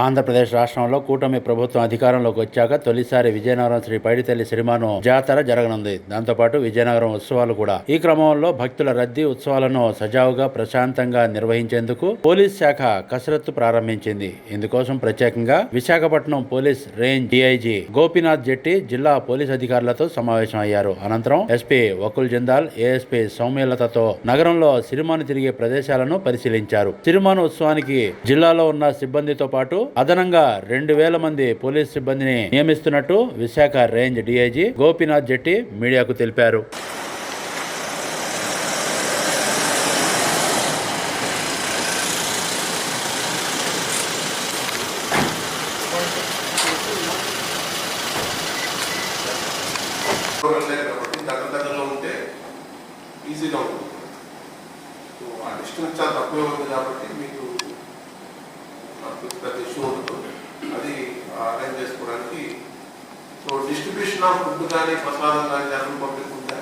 ఆంధ్రప్రదేశ్ రాష్ట్రంలో కూటమి ప్రభుత్వం అధికారంలోకి వచ్చాక తొలిసారి విజయనగరం శ్రీ పైడితల్లి సిరిమాను జాతర జరగనుంది. దాంతోపాటు విజయనగరం ఉత్సవాలు కూడా. ఈ క్రమంలో భక్తుల రద్దీ ఉత్సవాలను సజావుగా ప్రశాంతంగా నిర్వహించేందుకు పోలీస్ శాఖ కసరత్తు ప్రారంభించింది. ఇందుకోసం ప్రత్యేకంగా Visakhapatnam police range DIG Gopinath Jetti జిల్లా పోలీస్ అధికారులతో సమావేశం అయ్యారు అనంతరం ఎస్పీ వకుల్ జిందాల్ ఏఎస్పీ సౌమ్యలతతో నగరంలో సిరిమాను తిరిగే ప్రదేశాలను పరిశీలించారు. సిరిమాను ఉత్సవానికి జిల్లాలో ఉన్న సిబ్బందితో పాటు అదనంగా రెండు వేల మంది పోలీస్ సిబ్బందిని నియమిస్తున్నట్టు విశాఖ రేంజ్ డీఐజీ గోపీనాథ్ జెట్టి మీడియాకు తెలిపారు. కాబట్టి దగ్గర దగ్గరలో ఉంటే ఈజీగా ఉంటుంది సో ఆ డిస్టెన్స్ చాలా తక్కువే ఉంది కాబట్టి మీకు ఇష్యూ ఉండదు అది అరేంజ్ చేసుకోవడానికి సో డిస్ట్రిబ్యూషన్ ఆఫ్ ఫుడ్ కానీ ప్రసాదం కానీ జనం పంపిస్తుంటే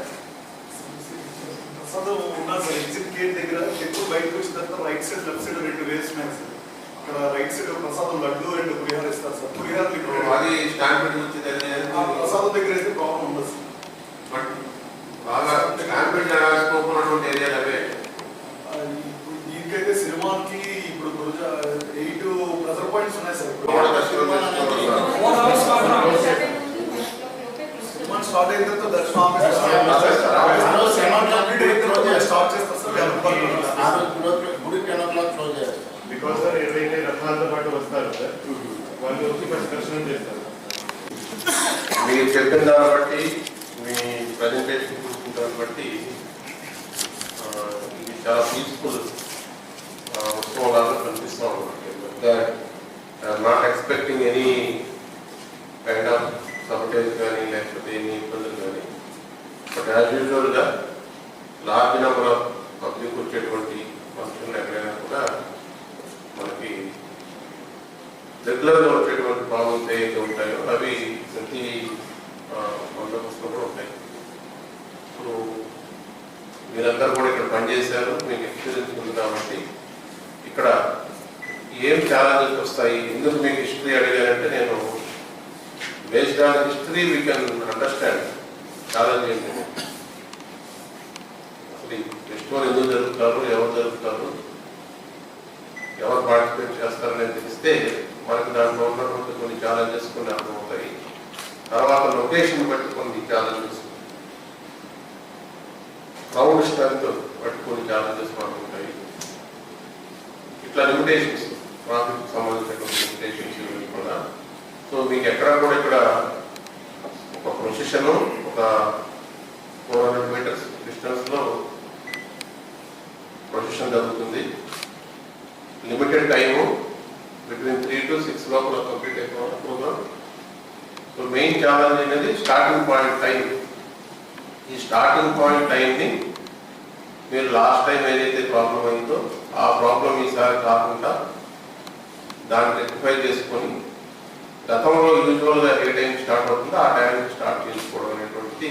ప్రసాదం ఉన్నారు సార్ ఎగ్జిట్ గేట్ దగ్గర ఎక్కువ బయటకు వచ్చిన తర్వాత రైట్ సైడ్ లెఫ్ట్ సైడ్ రెండు వేస్ ఉన్నాయి సార్ అక్కడ రైట్ సైడ్ ప్రసాదం లడ్డు రెండు పులిహార ఇస్తారు సార్. పులిహార అది స్టాండ్ పెట్టి వచ్చేది ఆ ప్రసాదం దగ్గర అయితే ప్రాబ్లం ఉండదు సార్ బట్ బాగా స్టాండ్ పెట్టి స్కోప్ ఉన్నటువంటి ఏరియాలు అవే ఆ, ఇప్పుడు దీనికైతే సినిమాకి ఇప్పుడు గురుజా ఎయిట్ ప్రెజర్ పాయింట్స్ ఉన్నాయి సార్ ఇప్పుడు కూడా దర్శనం చేసుకోవాలి సార్. సినిమా స్టార్ట్ అయిన తర్వాత దర్శనం ఆపేస్తారు సినిమా కంప్లీట్ అయిన తర్వాత స్టార్ట్ చేస్తారు సార్ ఎవరి పనులు ఉంటారు. బికాస్ సార్ రథాలతో పాటు వస్తారో సార్ వాళ్ళు వచ్చి ఫస్ట్ దర్శనం చేస్తారు. మీరు చెప్పిన దాన్ని బట్టి మీ ప్రజెంటేషన్ దాన్ని బట్టి ఆ, ఇది చాలా పీస్ఫుల్ ఉత్సవం లాగా కనిపిస్తూ not expecting any kind of sabotage కానీ లేకపోతే ఎనీ ఇబ్బందులు కానీ. బట్ యాజ్ యూజువల్గా లార్జ్ నెంబర్ ఆఫ్ పబ్లిక్ వచ్చేటువంటి ఫంక్షన్లు ఎక్కడైనా కూడా మనకి రెగ్యులర్గా వచ్చేటువంటి ప్రాబ్లమ్స్ ఏవైతే ఉంటాయో అవి ప్రతి బందోబస్తులో కూడా ఉంటాయి. ఇప్పుడు మీరందరూ కూడా ఇక్కడ పనిచేశారు మీకు ఎక్స్పీరియన్స్ ఉంది కాబట్టి ఇక్కడ ఏం ఛాలెంజెస్ వస్తాయి ఎందుకు మీకు హిస్టరీ అడిగారంటే నేను based on history we can understand challenge ఏంటి ఈ ఎందుకు జరుగుతారు ఎవరు జరుగుతారు ఎవరు పార్టిసిపేట్ చేస్తారనేది తెలిస్తే మనకు దాంట్లో ఉన్నటువంటి కొన్ని ఛాలెంజెస్ కొన్ని అర్థమవుతాయి తర్వాత లొకేషన్ బట్టి కొన్ని ఛాలెంజెస్ క్రౌడ్ స్ట్రెంత్ బట్టి కొన్ని ఛాలెంజెస్ మనకు ఉంటాయి ఇట్లా లిమిటేషన్స్ ట్రాఫిక్ సంబంధించినటువంటి లిమిటేషన్స్ ఇవన్నీ కూడా. సో మీకు ఎక్కడ కూడా ఇక్కడ ఒక ప్రొసెషన్ ఒక ఫోర్ హండ్రెడ్ మీటర్స్ డిస్టెన్స్లో ప్రొఫెషన్ జరుగుతుంది. Limited time between three to six లోపల కంప్లీట్ అయిపోవాలి ప్రోగ్రామ్ సో మెయిన్ ఛాలెంజ్ అనేది స్టార్టింగ్ పాయింట్ టైం ఈ స్టార్టింగ్ పాయింట్ టైంని మీరు లాస్ట్ టైం ఏదైతే ప్రాబ్లం అయిందో ఆ ప్రాబ్లం ఈసారి కాకుండా దాన్ని రెక్టిఫై చేసుకొని గతంలో యూజువల్గా ఏ టైం స్టార్ట్ అవుతుందో ఆ టైంకి స్టార్ట్ చేసుకోవడం అనేటువంటిది